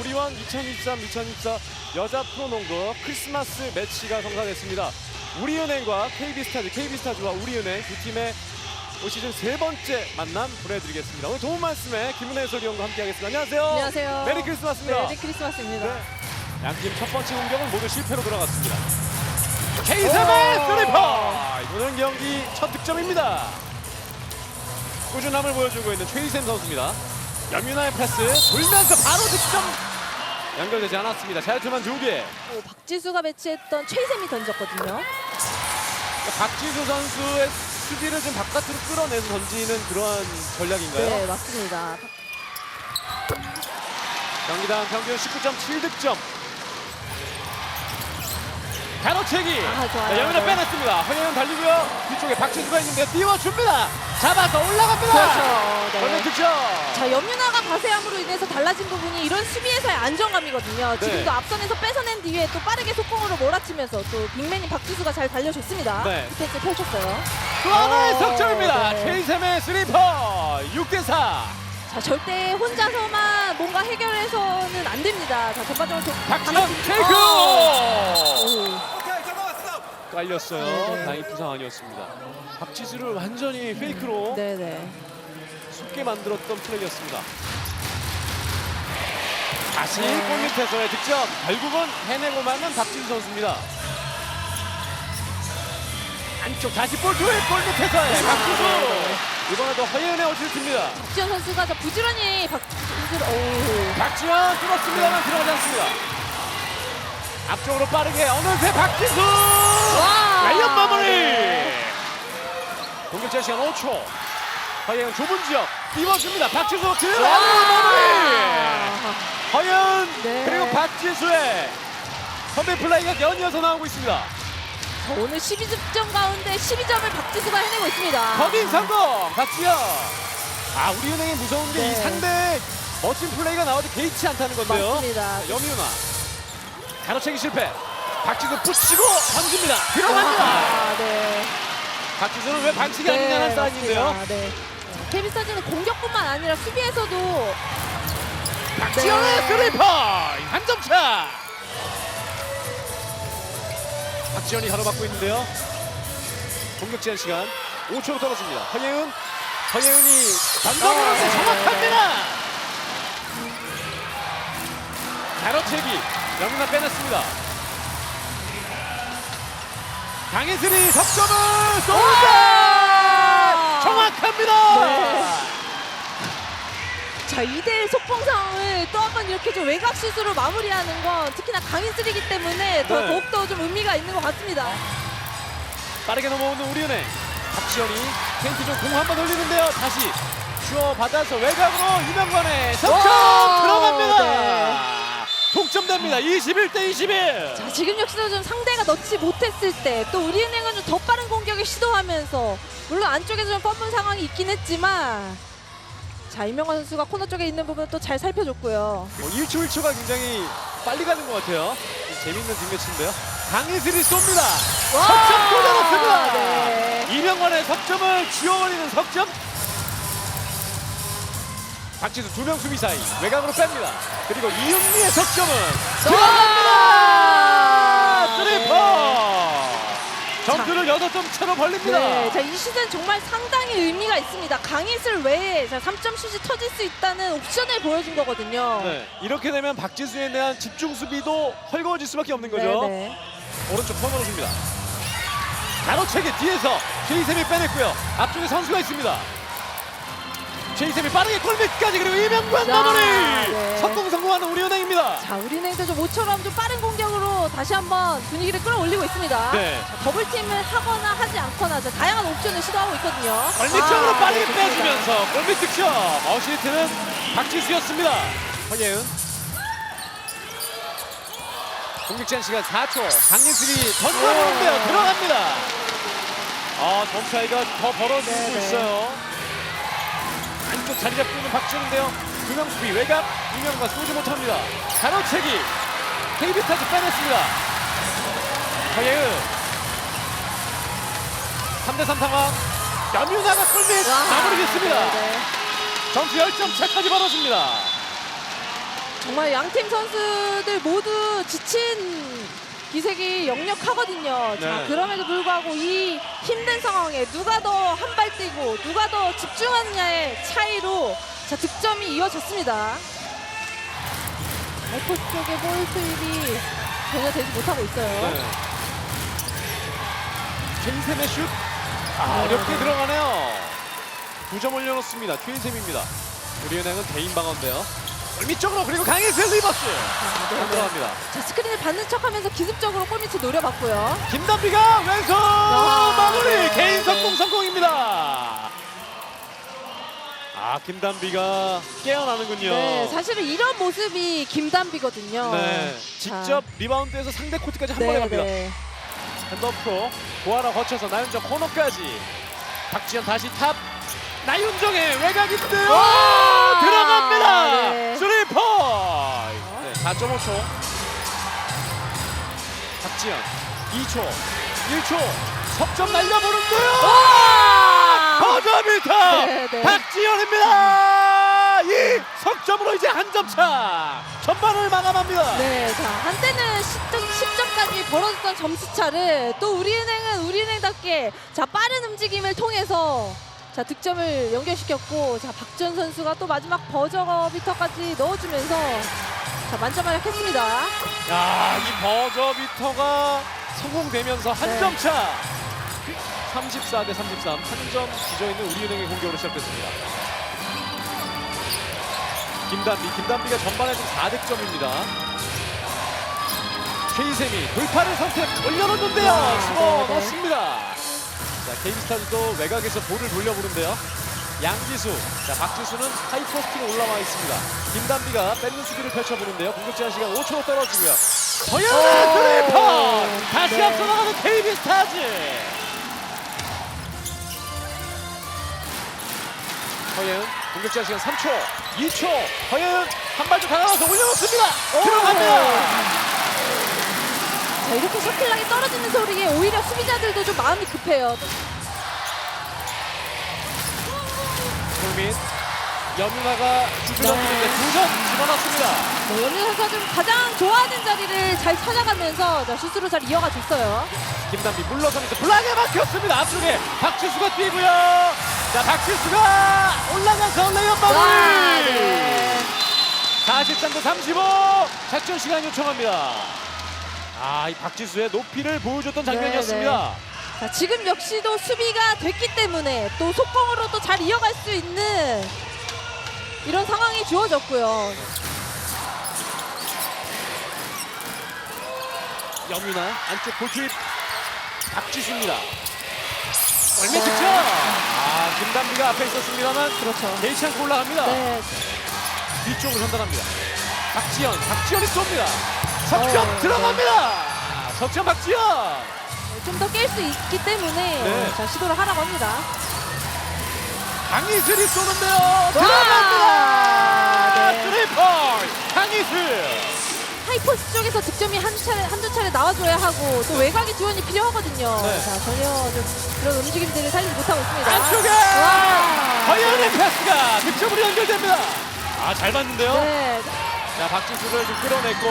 우리원 2023-2024 여자 프로농구 크리스마스 매치가 성사됐습니다. 우리은행과 KB스타즈, KB스타즈와 우리은행 두 팀의 올 시즌 세 번째 만남 보내드리겠습니다. 오늘 좋은 말씀에 김은혜 해설위원과 함께하겠습니다. 안녕하세요. 안녕하세요. 메리 크리스마스입니다. 메리 크리스마스입니다. 네. 양팀 첫 번째 공격은 모두 실패로 돌아갔습니다. K3의 오. 스리퍼! 오늘 경기 첫 득점입니다. 꾸준함을 보여주고 있는 최희샘 선수입니다. 염윤아의 패스 돌면서 바로 득점 연결되지 않았습니다. 자유투만 두 개. 오, 박지수가 배치했던 최희샘이 던졌거든요. 박지수 선수의 수비를 좀 바깥으로 끌어내서 던지는 그러한 전략인가요? 네, 맞습니다. 경기당 평균 19.7 득점. 가로채기. 아, 좋아요. 자, 염윤아 네. 빼냈습니다. 허영은 달리고요. 뒤쪽에 박지수가 있는데 띄워줍니다. 잡아서 올라갑니다. 그렇죠. 네. 득점. 자, 염윤아가 가세함으로 인해서 달라진 부분이 이런 수비에서의 안정감이거든요. 네. 지금도 앞선에서 뺏어낸 뒤에 또 빠르게 속공으로 몰아치면서 또 빅맨인 박지수가 잘 달려줬습니다. 네. 디펜스 펼쳤어요. 또 하나의 어, 석점입니다. 네. 최이샘의 스리퍼 6대4. 자, 절대 혼자서만 뭔가 해결해서는 안 됩니다. 자, 전반적으로 좀 박지현 테이크. 깔렸어요. 네, 네. 다행히 부상 아니었습니다. 박지수를 완전히 페이크로 네네. 쉽게 만들었던 플레이였습니다. 다시 네. 골 밑에서의 득점. 결국은 해내고 마는 박진수 선수입니다. 안쪽 다시 볼 조회 골 밑에서의 박지수. 네. 이번에도 허예은의 어시를 틉니다. 박지현 선수가 자, 부지런히 박지수를 오. 박지원 뚫었습니다만 들어가지 않습니다. 앞쪽으로 빠르게 어느새 박지수. 와. 라이언 마무리. 공격 제 시간 5초. 허예은 좁은 지역 띄워줍니다. 박지수 들어가는 마무리. 와. 허연 네. 그리고 박지수의 선배 플레이가 연이어서 나오고 있습니다. 자, 오늘 12점 가운데 12점을 박지수가 해내고 있습니다. 거긴 성공 박지현. 아 우리 은행이 무서운 게이 네. 상대 멋진 플레이가 나와도 개의치 않다는 건데요. 맞습니다. 자, 염윤아 가로채기 실패. 박지수 붙이고 던집니다. 들어갑니다. 아, 네. 박지수는 왜 반칙이 아니냐는 사인인데요. 맞습니다. 네. KB스타즈는 공격뿐만 아니라 수비에서도 박지현의 네. 스리퍼 한점 차. 박지현이 가로막고 있는데요. 공격 제한 시간 5초로 떨어집니다. 허예은, 허예은이 단독으로 어, 네, 정확합니다. 가로채기 영문아 빼냈습니다. 강혜슬이 석점을 쏜다. 와! 정확합니다. 네. 자 2대1 속공 상황을 또 한 번 이렇게 좀 외곽 슛으로 마무리하는 건 특히나 강인슬이기 때문에 더 네. 더욱더 좀 의미가 있는 것 같습니다. 빠르게 넘어오는 우리은행 박지현이 페인트 좀공 한번 올리는데요 다시 주어 받아서 외곽으로 이명관의 석점 와, 들어갑니다 네. 동점됩니다. 21대 21 자, 지금 역시도 좀 상대가 넣지 못했을 때 또 우리은행은 좀 더 빠른 공격을 시도하면서 물론 안쪽에서 좀 뻔뻔 상황이 있긴 했지만 자 이명관 선수가 코너 쪽에 있는 부분 또 잘 살펴줬고요. 뭐 1초 1초가 굉장히 빨리 가는 것 같아요. 재밌는 뒷매치인데요. 강희슬이 쏩니다. 석점 또 잡았습니다. 네. 이명관의 석점을 쥐어버리는 석점 박지수 두 명 수비 사이 외곽으로 뺍니다. 그리고 이은미의 석점은 들어갑니다! 스리퍼! 점수를 여섯 점 차로 벌립니다. 네, 자, 이 슛은 정말 상당히 의미가 있습니다. 강희슬 외에 자, 3점 슛이 터질 수 있다는 옵션을 보여준 거거든요. 네, 이렇게 되면 박지수에 대한 집중 수비도 헐거워질 수밖에 없는 거죠. 네, 네. 오른쪽 코너로 줍니다. 가로채기 뒤에서 최이샘이 빼냈고요. 앞쪽에 선수가 있습니다 최이샘이 빠르게 골밑까지 그리고 이명관 자, 마무리 네. 성공 성공하는 우리은행입니다 자, 우리는 좀 모처럼 좀 빠른 공격으로 다시 한번 분위기를 끌어올리고 있습니다. 네. 자, 더블팀을 하거나 하지 않거나 자, 다양한 옵션을 시도하고 있거든요. 골밑쪽으로 아, 빠르게 네. 빼주면서 골밑 득점 어시스트는 박지수였습니다 허예은 공격 제한 시간 4초 강민슬이 던져보는데요 오. 들어갑니다 아 점 차이가 더 벌어지고 네, 네. 있어요 안쪽 자리 잡고 있는 박지훈인데요. 두명 수비. 외곽 이명과 쏘지 못합니다. 가로채기 KB타즈 빼냈습니다. 허예은 3대3 상황. 염유나가 골밑 와, 마무리 짓습니다. 네, 네. 점수 10점 차까지 벌어집니다. 정말 양팀 선수들 모두 지친 기색이 역력하거든요. 자, 네. 그럼에도 불구하고 이 힘든 상황에 누가 더 한 발 뛰고 누가 더 집중하느냐의 차이로 자, 득점이 이어졌습니다. 알포스 쪽의 볼 투입이 전혀 되지 못하고 있어요. 네. 최인샘의 슛. 아, 네, 어렵게 네. 들어가네요. 두 점 올려놓습니다. 최인샘입니다. 우리은행은 개인 방어인데요. 골밑 쪽으로 그리고 강희슬 리버스. 네, 안 네. 들어갑니다. 자, 스크린을 받는 척하면서 기습적으로 골밑을 노려봤고요. 김단비가 왼손 야, 마무리 네. 개인 성공 성공입니다. 아 김단비가 깨어나는군요. 네, 사실은 이런 모습이 김단비거든요. 네, 직접 리바운드에서 상대 코트까지 한 번에 갑니다. 네. 핸드프로 보아라 거쳐서 나윤정 코너까지 박지현 다시 탑 나윤정의 외곽인데요 와! 들어갑니다 네. 스리 포인트 네, 4.5초 박지현 2초 1초. 석점 날려보는데요! 와! 버저비터! 네, 네. 박지현입니다! 이 석점으로 이제 한 점차! 전반을 마감합니다. 네, 자 한때는 10점, 10점까지 벌어졌던 점수차를 또 우리은행은 우리은행답게 자 빠른 움직임을 통해서 자 득점을 연결시켰고 자 박지현 선수가 또 마지막 버저비터까지 넣어주면서 자 만점 활약했습니다. 야, 이 버저비터가 성공되면서 한 네. 점 차. 34 대 33. 한 점 뒤져 있는 우리은행의 공격으로 시작됐습니다. 김단비, 김단비가 전반에 좀 4득점입니다. 최이샘이 돌파를 선택 올려놓는데요. 와, 집어 네, 네. 넣습니다. 자, 케이스타즈도 외곽에서 볼을 돌려보는데요. 양지수, 자 박지수는 하이포스트로 올라와 있습니다. 김단비가 뺏는 수비를 펼쳐보는데요. 공격 제한 시간 5초 떨어지고요. 오, 드리퍼! 다시 네. 앞서 나가는 KB스타즈! 허연 공격 제한 시간 3초, 2초. 허연 한발더 다가와서 올려놓습니다. 들어갑니다. 자 이렇게 셔틀락이 떨어지는 소리에 오히려 수비자들도 좀 마음이 급해요. 골밑 연우나가 네. 두점 집어넣습니다. 네, 연유 선수가 좀 가장 좋아하는 자리를 잘 찾아가면서 자, 슛으로 잘 이어가 줬어요. 김단비 물러서면서 블락에 막혔습니다. 앞쪽에 박지수가 뛰고요. 자 박지수가 올라가서 레이업 와, 마무리. 네. 43대 35. 작전 시간 요청합니다. 아, 이 박지수의 높이를 보여줬던 장면이었습니다. 자, 지금 역시도 수비가 됐기 때문에 또 속공으로 또 잘 이어갈 수 있는 이런 상황이 주어졌고요. 염유나 안쪽 볼 투입 박지수입니다. 얼미 네. 아, 김단비가 앞에 있었습니다만 그렇죠. 개의치 않고 올라갑니다. 네, 뒤쪽으로 전달합니다. 박지현, 박지현이 쏩니다. 석점 어, 들어갑니다. 아, 석점 박지현. 좀 더 깰 수 있기 때문에 네. 자, 시도를 하라고 합니다. 강희슬이 쏘는데요. 들어갑니다. 네. 트리플 강희슬. 하이포스 쪽에서 득점이 한 차례, 한두 차례 나와줘야 하고 또 외곽이 지원이 필요하거든요. 네. 자, 전혀 좀 그런 움직임들을 살리지 못하고 있습니다. 안쪽에 와. 허연의 패스가 득점으로 연결됩니다. 아, 잘 봤는데요. 네. 자, 박지수를 좀 끌어냈고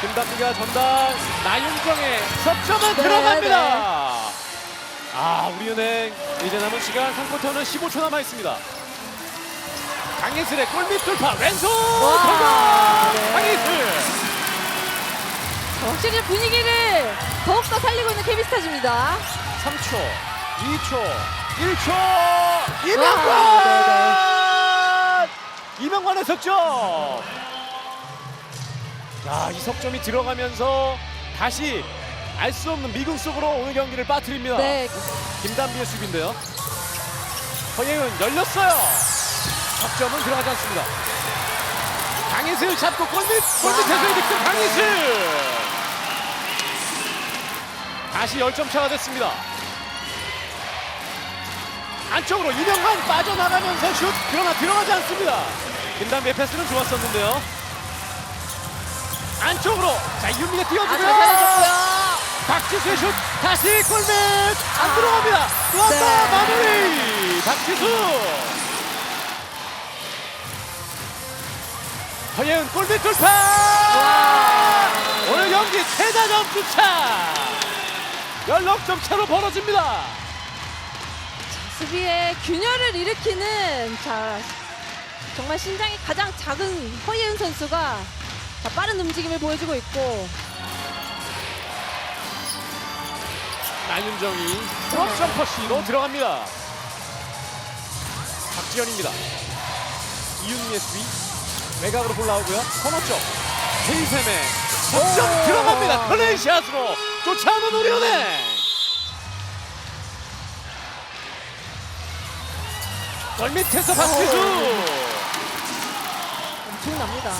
김단비가 전달 나윤정의 석점은 네, 들어갑니다. 네. 아, 우리은행 이제 남은 시간 3쿼터는 15초 남아 있습니다. 강희슬의 골밑 돌파 왼손 와! 네. 강희슬 자, 확실히 분위기를 더욱더 살리고 있는 케비스타즈입니다. 3초, 2초, 1초 이명관! 와, 이명관의 석점! 야, 이 석점이 들어가면서 다시 알 수 없는 미궁 속으로 오늘 경기를 빠뜨립니다. 네. 김단비의 수비인데요. 허예은 열렸어요. 석점은 들어가지 않습니다. 강희슬 잡고 골밑 골밑에서의 득점 강희슬. 다시 10점 차가 됐습니다. 안쪽으로 이명환 빠져나가면서 슛 그러나 들어가지 않습니다. 김단비의 패스는 좋았었는데요. 안쪽으로 자 이윤미가 아주 뛰어주고요. 살려줬고요. 박지수의 슛 다시 골밑 안 아. 들어갑니다. 또 한번 네. 마무리 박지수. 허예은 골밑 돌파! 오늘 경기 최다 점수 차! 16점 차로 벌어집니다. 수비의 균열을 일으키는 자 정말 신장이 가장 작은 허예은 선수가 자, 빠른 움직임을 보여주고 있고 나윤정이 드롭 점퍼 시도 들어갑니다. 박지현입니다. 이윤미의 수비 외곽으로 올라오고요. 코너 쪽 헤이셈의 석점 오. 들어갑니다. 클레이샷으로 쫓아오는 우리은행. 골 밑에서 박지수 엄청납니다.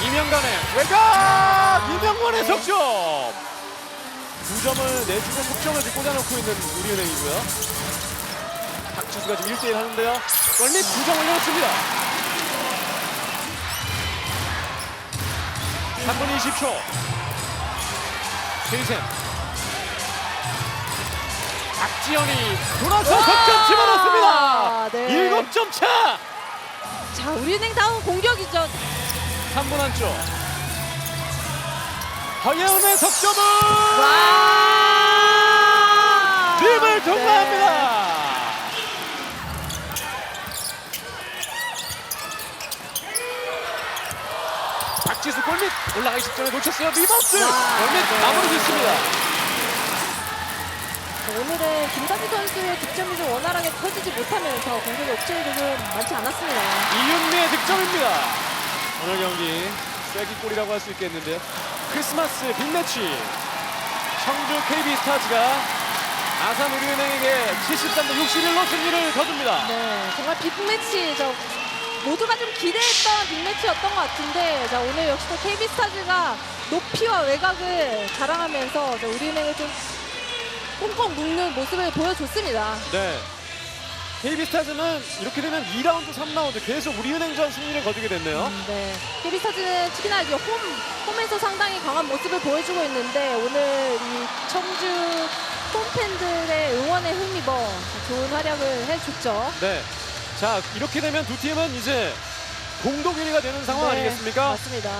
이명관의 외곽 이명관의 석점! 두 점을 내주고 석점을 지금 꽂아놓고 있는 우리은행이고요. 박지수가 지금 1대1 하는데요. 골밑 두점 올려놓습니다. 3분 20초. 제이센 박지현이 돌아서 와! 석점 집어넣습니다. 네. 7점 차! 자 우리은행 다운 공격이죠. 3분 안쪽 허예은의 석점은 와! 림을 네. 통과합니다. 박지수 골밑 올라가기 직전에 놓쳤어요. 리버스 와, 골밑 네. 마무리 짓습니다. 오늘은 김다주 선수의 득점이 좀 원활하게 터지지 못하면서 공격의 옵션이 좀 많지 않았습니다. 이윤미의 득점입니다. 오늘 경기 쐐기골이라고 할 수 있겠는데요. 크리스마스 빅매치 청주 KB스타즈가 아산 우리은행에게 73대 61로 승리를 거둡니다. 네, 정말 빅매치 저 모두가 좀 기대했던 빅매치였던 것 같은데 자 오늘 역시 또 KB스타즈가 높이와 외곽을 자랑하면서 자, 우리은행을 좀 꽁꽁 묶는 모습을 보여줬습니다. 네. KB스타즈는 이렇게 되면 2라운드, 3라운드 계속 우리은행전 승리를 거두게 됐네요. 음, 네. KB스타즈는 특히나 이제 홈, 홈에서 상당히 강한 모습을 보여주고 있는데 오늘 이 청주 홈팬들의 응원에 힘입어 좋은 활약을 해줬죠. 네. 자, 이렇게 되면 두 팀은 이제 공동 1위가 되는 상황 네, 아니겠습니까? 맞습니다.